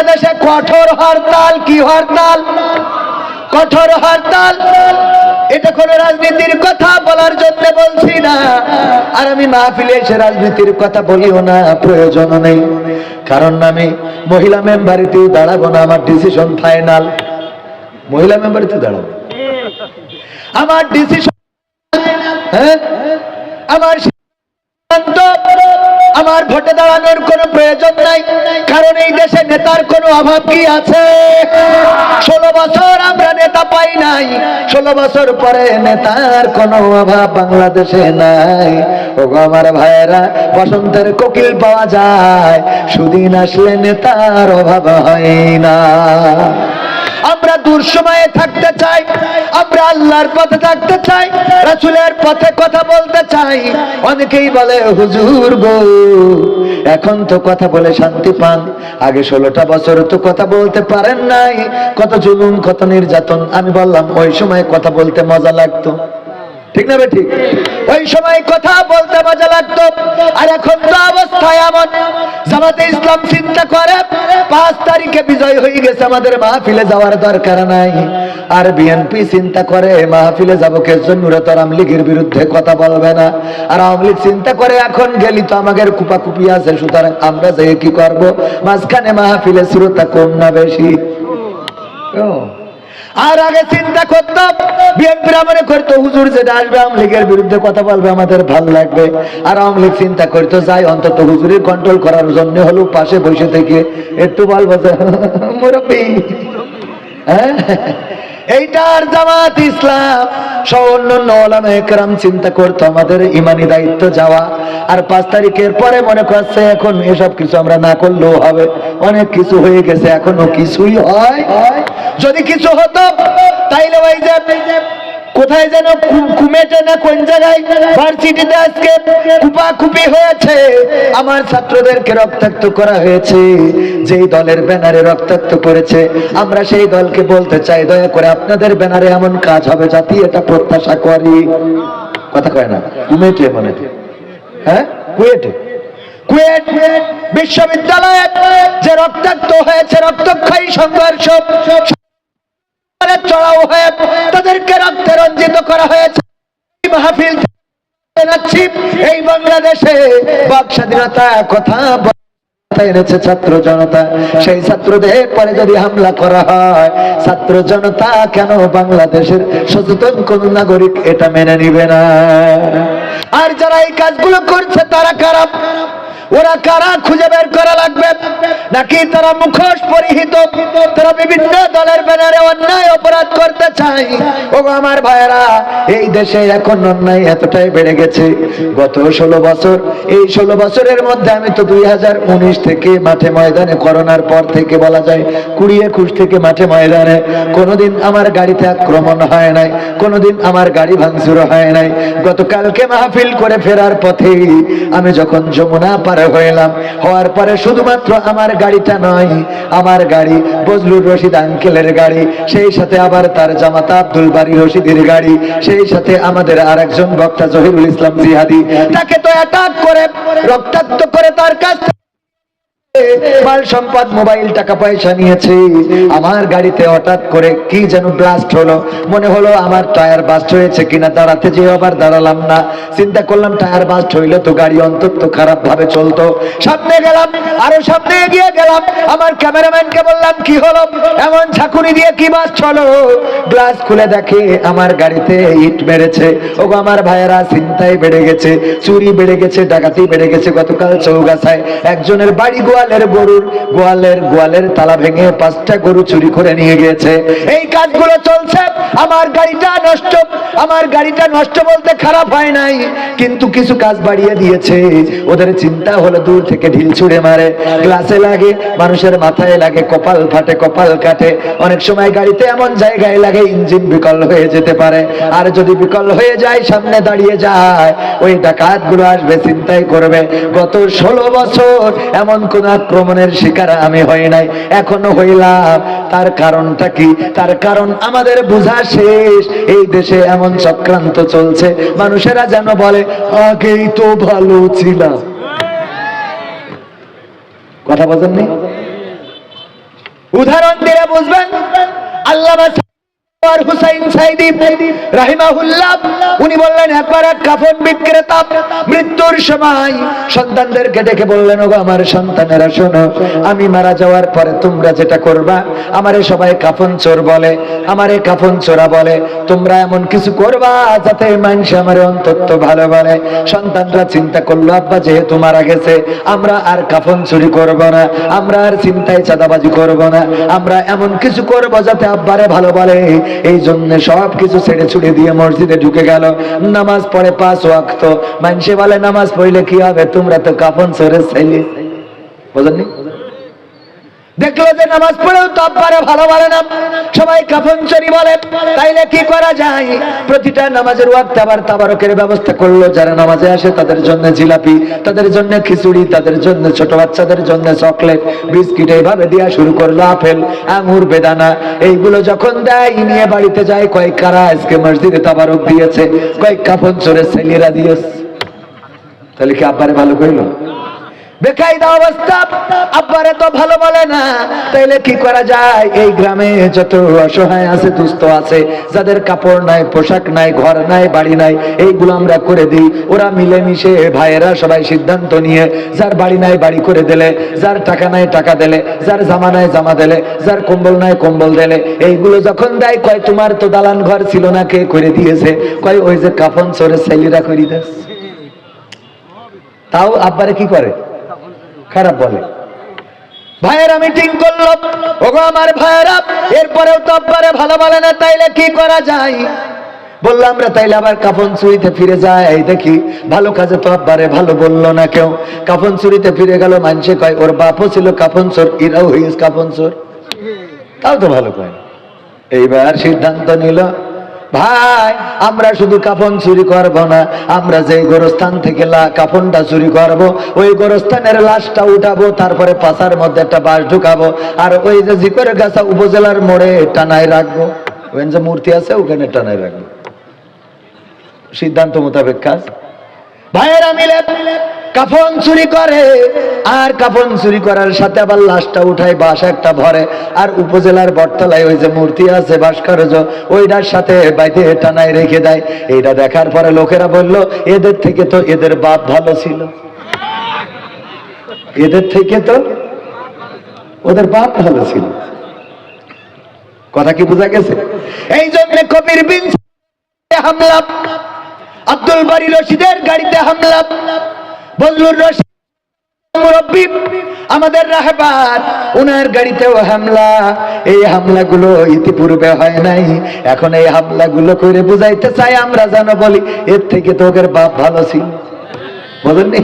বাংলাদেশে কঠোর হরতাল, কি হরতাল? কঠোর হরতাল। এটা কোনো রাজনীতির কথা বলার জন্য বলছি না। আর আমি মাহফিলে এসে রাজনীতির কথা বলিও না, প্রয়োজন নেই। কারণ আমি মহিলা মেম্বারিতেও দাঁড়াবো না, আমার ডিসিশন ফাইনাল মহিলা মেম্বারিতে দাঁড়াবো। আমার ডিসিশন হ্যাঁ? আমার সিদ্ধান্ত আমার ভোটে দাঁড়ানোর কোনো প্রয়োজন নাই। কারণ এই দেশে নেতার কোনো অভাব কি আছে? ষোলো বছর আমরা নেতা পাই নাই। ষোলো বছর পরে নেতার কোনো অভাব বাংলাদেশে নাই। ও আমার ভাইয়েরা, বসন্তের কোকিল পাওয়া যায়। সুদিন আসলে নেতার অভাব হয় না। আমরা দূর সময়ে থাকতে চাই, আমরা আল্লাহর পথে থাকতে চাই, রাসুলের পথে কথা বলতে চাই। অনেকেই বলে, হুজুর গো, এখন তো কথা বলে শান্তি পান। আগে ষোলোটা বছর তো কথা বলতে পারেন নাই। কত জুলুম, কত নির্যাতন। আমি বললাম, ওই সময় কথা বলতে মজা লাগতো। ঠিক না ঠিক? ওই সময় কথা বলতে মজা লাগতো। আর এখন তো ইসলাম চিন্তা করে, পাঁচ তারিখে বিজয় হয়ে গেছে, আমাদের মাহফিলে যাওয়ার দরকার নাই। আর বিএনপি চিন্তা করে, মাহফিলে যাব কে জন্য তোর আওয়ামী লীগের বিরুদ্ধে কথা বলবে না। আর আওয়ামী চিন্তা করে, এখন গেলি তো আমাদের কুপাকুপি আছে, সুতরাং আমরা যাই কি করব? মাঝখানে মাহফিলে শ্রোতা কম না বেশি? ও। আর আগে চিন্তা করতাম বিএনপির মনে করতো হুজুর যেটা আসবে আওয়ামী লীগের বিরুদ্ধে কথা বলবে আমাদের ভালো লাগবে। আর আওয়ামী লীগ চিন্তা করতো যাই অন্তত হুজুরের কন্ট্রোল করার জন্য হলো পাশে বসে থেকে একটু বলব যে, মুরব্বী। হ্যাঁ? এইটার জামাত ইসলাম। সহ অন্যান্য চিন্তা করতো আমাদের ইমানি দায়িত্ব যাওয়া। আর পাঁচ তারিখের পরে মনে করছে এখন এসব কিছু আমরা না করলেও হবে। অনেক কিছু হয়ে গেছে এখনও কিছুই হয়। যদি কিছু হতো, তাইলে ওই যে কোথায় যেন কুমেটে না কোন জায়গায়? আমার ছাত্রদেরকে রক্তাক্ত করা হয়েছে। দলের ব্যানারে রক্তাক্ত করেছে, আমরা সেই দলকে বলতে চাই, দয়া করে আপনাদের ব্যানারে এমন কাজ হবে এটা প্রত্যাশা করি। কথা কয় না। কুমেটে মনে হ্যাঁ? কুয়েটে বিশ্ববিদ্যালয়ে যে রক্তাক্ত হয়েছে, রক্তক্ষয়ী সংঘর্ষ চড়াও হয়ে তাদেরকে রক্তে রঞ্জিত করা হয়েছে। মাহফিল এই বাংলাদেশে বাক স্বাধীনতা কথা ছাত্র জনতা। সেই ছাত্রদের পরে যদি হামলা করা হয়, ছাত্র জনতা কেন বাংলাদেশের সচেতন কোন নাগরিক এটা মেনে নিবে না? আর যারা এই কাজগুলো করছে, তারা কারা? ওরা কারা খুঁজে বের করা লাগবে? নাকি তারা মুখোশ পরিহিত? তারা বিভিন্ন দলের ব্যানারে অন্যায় অপরাধ করতে চায়। ও আমার ভাইয়েরা, এই দেশে এখন অন্যায় এতটাই বেড়ে গেছে। গত ষোলো বছর, এই ষোলো বছরের মধ্যে আমি তো দুই হাজার উনিশ থেকে মাঠে ময়দানে, করোনার পর থেকে বলা যায় কুড়ি একুশ থেকে মাঠে ময়দানে, কোনোদিন আমার গাড়িতে আক্রমণ হয় নাই, কোনোদিন আমার গাড়ি ভাঙচুর হয় নাই। গতকালকে মাহফিল করে ফেরার পথে আমি যখন যমুনা পারে হওয়ার পরে শুধুমাত্র আমার গাড়িটা নয়, আমার গাড়ি বজলুর রশিদ আঙ্কেলের গাড়ি, সেই সাথে আবার তার জামাতা আব্দুল বাড়ি রশিদের গাড়ি, সেই সাথে আমাদের আরেকজন বক্তা জহিরুল ইসলাম জিহাদি। তাকে তো অ্যাটাক করে, রক্তাক্ত করে তার কাছ মাল সম্পদ, মোবাইল টাকা পয়সা নিয়েছে। আমার গাড়িতে হঠাৎ করে কি যেন ব্লাস্ট হলো। মনে হলো আমার টায়ার বাস্ট হয়েছে কিনা, দাঁড়াতে যে আবার দাঁড়ালাম না। চিন্তা করলাম টায়ার বাস্ট হইলে তো গাড়ি অন্তত খারাপ ভাবে চলতো। সামনে গেলাম, আরও সামনে এগিয়ে গেলাম। আমার ক্যামেরাম্যানকে বললাম, কি হলো? এমন ঝাঁকুনি দিয়ে কি বাস্ট হলো? গ্লাস খুলে দেখে আমার গাড়িতে ইট মেরেছে ও আমার ভাইয়েরা চিন্তায় বেড়ে গেছে, চুরি বেড়ে গেছে, ডাকাতি বেড়ে গেছে গতকাল চৌগাছায়। একজনের বাড়ি গোয়ালের গরুর গোয়ালের গোয়ালের তালা ভেঙে পাঁচটা গরু চুরি করে নিয়ে গিয়েছে। এই কাজগুলো চলছে, আমার গাড়িটা নষ্ট, আমার গাড়িটা নষ্ট বলতে খারাপ হয় নাই, কিন্তু কিছু কাজ বাড়িয়ে দিয়েছে। ওদের চিন্তা হলো দূর থেকে ঢিল ছুড়ে মারে। গ্লাসে লাগে, মানুষের মাথায় লাগে, কপাল ফাটে, কপাল কাটে। অনেক সময় গাড়িতে এমন জায়গায় লাগে, ইঞ্জিন বিকল হয়ে যেতে পারে। আর যদি বিকল হয়ে যায়, সামনে দাঁড়িয়ে যায়। ওই ডাকাতগুলো আসবে, চিন্তাই করবে। গত ষোলো বছর এমন কোন আক্রমণের শিকার আমি হই নাই, এখনও হইলাম। তার কারণটা কি? তার কারণ আমাদের বোঝা শেষ। এই দেশে এমন চক্রান্ত চলছে, মানুষেরা যেন বলে, আগেই তো ভালো ছিলাম কথা বোঝেননি দিলে বুঝবেন? আল্লাহ আর হুসাইন সাইদি উনি বললেন, একবার এক বিক্রেতা মৃত্যুর সময় সন্তানদেরকে ডেকে বললেন, ওগো আমার সন্তানেরা, শোনো, আমি মারা যাওয়ার পরে তোমরা যেটা করবা সবাই চোর বলে চোরা বলে, তোমরা এমন কিছু করবা যাতে মানুষ আমারে অন্তত ভালো বলে। সন্তানরা চিন্তা করল, আব্বা, যেহেতু মারা গেছে, আমরা আর কাফন চুরি করব না, আমরা আর চিন্তায় চাঁদাবাজি করব না, আমরা এমন কিছু করব যাতে আব্বারে ভালো বলে। এই জন্য সব কিছু ছেড়ে ছুড়ে দিয়ে মসজিদে ঢুকে গেল। নামাজ পড়ে পাঁচ ওয়াক্ত। মানুষে বলে, নামাজ পড়লে কি হবে? তোমরা তো কাপন সরে ছেলে। বুঝলেন দেখল যে নামাজ পড়েও তো আব্বারে ভালো বলে না। সবাই কাফন চুরি বলে, তাইলে কি করা যায়? প্রতিটা নামাজের ওয়াক্ত আবার তাবারকের ব্যবস্থা করল। যারা নামাজে আসে তাদের জন্য জিলাপি, তাদের জন্য খিচুড়ি, তাদের জন্য ছোট বাচ্চাদের জন্য চকলেট, বিস্কিট এইভাবে দেওয়া শুরু করল আপেল, আঙুর, বেদানা। এইগুলো যখন দেয়, নিয়ে বাড়িতে যায় কয়েক কারা আজকে মসজিদে তাবারক দিয়েছে? কয়েক কাফন চোরের ছেলেরা দিয়েছে। তাহলে কি আব্বারে ভালো কইলো? বেকায়দা অবস্থা। আব্বারে তো ভালো বলে না। তাইলে কি করা যায়? এই গ্রামে যত অসহায় আছে, দুস্থ আছে, যাদের কাপড় নাই, পোশাক নাই, ঘর নাই, বাড়ি নাই এইগুলো আমরা করে দিই। ওরা মিলেমিশে ভাইয়েরা সবাই সিদ্ধান্ত নিয়ে যার বাড়ি নাই, বাড়ি করে দিলে, যার টাকা নাই, টাকা দিলে, যার জামা নাই, জামা দিলে, যার কম্বল নাই, কম্বল দিলে, এইগুলো যখন দেয়, কয়, তোমার তো দালান ঘর ছিল না, কে করে দিয়েছে? কয়, ওই যে কাফন চোরে ছেলেরা করে দেয় তাও আব্বারে কি করে? খারাপ বলে। ভাইয়েরা মিটিং করল। ওগো আমার ভাইয়েরা, এরপরেও তো আব্বারে ভালো বলে না, তাইলে কি করা যায়? বললাম আমরা তাইলে আবার কাফন চুরিতে ফিরে যাই। দেখি, ভালো কাজে তো আব্বারে ভালো বলল না কেউ। কাফন চুরিতে ফিরে গেল মানুষে কয়, ওর বাপও ছিল কাফন চোর, এরাও হইস কাফন চোর। তাও তো ভালো কয় এইবার সিদ্ধান্ত নিল ভাই, আমরা শুধু কাফন চুরি করব না, আমরা যে গোরস্থান থেকে কাফনটা চুরি করব, ওই গোরস্থানের লাশটা উঠাবো, তারপরে পাশার মধ্যে একটা বাস ঢুকাবো, আর ওই যে জিকর গাছা উপজেলার মোড়ে টানায় রাখব। ওই যে মূর্তি আছে, ওখানে টানায় রাখব। সিদ্ধান্ত মোতাবেক কাজ। ভাইয়েরা মিলে কাফন চুরি করে, আর কাফন চুরি করার সাথে আবার লাশটা উঠায় বাস একটা ভরে। আর উপজেলার বটতলায় ওই যে মূর্তি আছে, ভাস্কর্য, ওইটার সাথে বাইতে টানায় রেখে দেয়। এইটা দেখার পরে লোকেরা বলল, এদের থেকে তো এদের বাপ ভালো ছিল। এদের থেকে তো ওদের বাপ ভালো ছিল। কথা কি বোঝা গেছে? এই জন্য কবির বিন হামলা, আব্দুল বাড়ি রশিদের গাড়িতে হামলা। রশিদ মুরব্বী, আমাদের রাহবার, উনার গাড়িতেও হামলা। এই হামলাগুলো ইতিপূর্বে হয় নাই। এখন এই হামলাগুলো করে বুঝাইতে চাই আমরা যেন বলি, এর থেকে তো ওদের বাপ ভালো ছিল। বলেননি?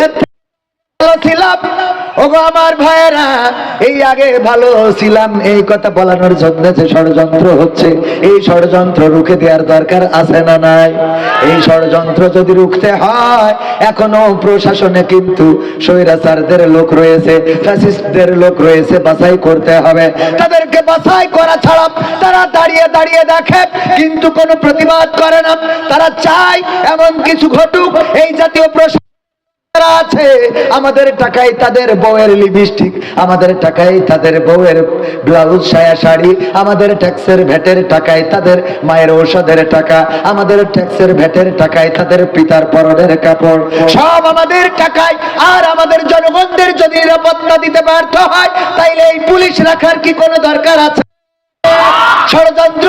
এর থেকে ভালো ছিলাম। ওগো আমার ভাইয়েরা, এই আগে ভালো ছিলাম, এই কথা বলানোর জন্য যে ষড়যন্ত্র হচ্ছে, এই ষড়যন্ত্র রুখে দেওয়ার দরকার আছে না নাই? এই ষড়যন্ত্র যদি রুখতে হয়, এখনও প্রশাসনে কিন্তু স্বৈরাচারদের লোক রয়েছে, ফ্যাসিস্টদের লোক রয়েছে, বাছাই করতে হবে। তাদেরকে বাছাই করা ছাড়া তারা দাঁড়িয়ে দাঁড়িয়ে দেখে, কিন্তু কোনো প্রতিবাদ করে না। তারা চায় এমন কিছু ঘটুক, এই জাতীয় প্রশাসন যারা আছে, আমাদের টাকায় তাদের বউয়ের লিপস্টিক আমাদের টাকায় তাদের বউয়ের ব্লাউজ সায়া শাড়ি, আমাদের ট্যাক্সের ভ্যাটের টাকায় তাদের মায়ের ঔষধের টাকা, আমাদের ট্যাক্সের ভ্যাটের টাকায় তাদের পিতার পরনের কাপড়। সব আমাদের টাকায়, আর আমাদের জনগণদের যদি নিরাপত্তা দিতে ব্যর্থ হয়, তাইলে এই পুলিশ রাখার কি কোনো দরকার আছে? ষড়যন্ত্র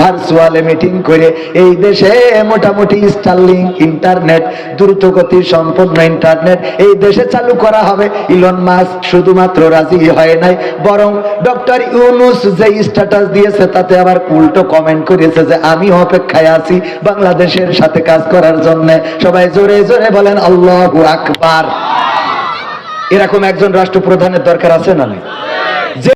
ভার্চুয়ালে মিটিং করে এই দেশে মোটামুটি স্টারলিং ইন্টারনেট দ্রুতগতি সম্পন্ন ইন্টারনেট এই দেশে চালু করা হবে। ইলন মাস্ক শুধুমাত্র রাজি হয় নাই, বরং ডক্টর ইউনুস যে স্ট্যাটাস দিয়েছে তাতে আবার উল্টো কমেন্ট করেছে যে আমি অপেক্ষায় আছি বাংলাদেশের সাথে কাজ করার জন্য। সবাই জোরে জোরে বলেন, আল্লাহু আকবার। এরকম একজন রাষ্ট্রপ্রধানের দরকার আছে না নাই?